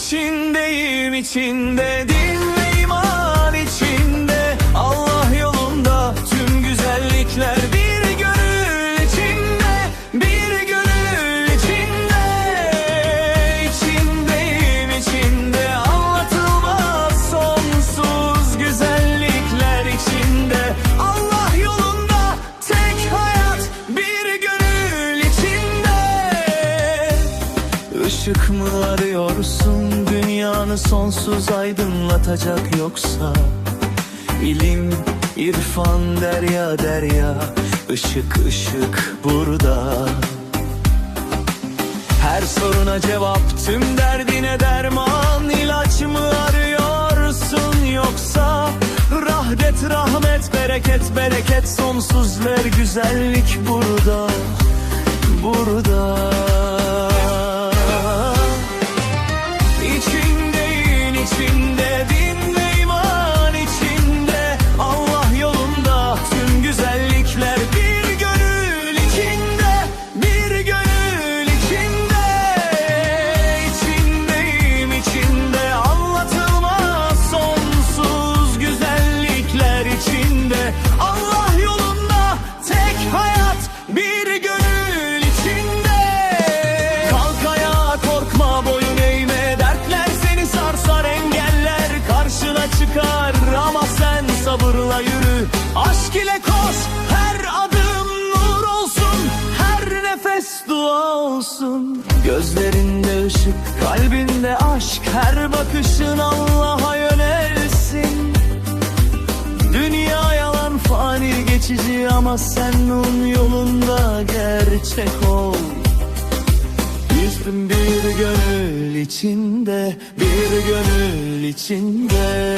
içindeyim içinde din Işık mı arıyorsun? Dünyanı sonsuz aydınlatacak yoksa? İlim, irfan, derya derya ışık ışık burada. Her soruna cevap tüm derdine derman. İlaç mı arıyorsun yoksa? Rahmet rahmet bereket bereket. Sonsuzlar güzellik burada Burada dua olsun. Gözlerinde ışık kalbinde aşk. Her bakışın Allah'a yönelsin. Dünya yalan fani geçici ama sen onun yolunda gerçek ol. Yüzdüm bir gönül içinde, bir gönül içinde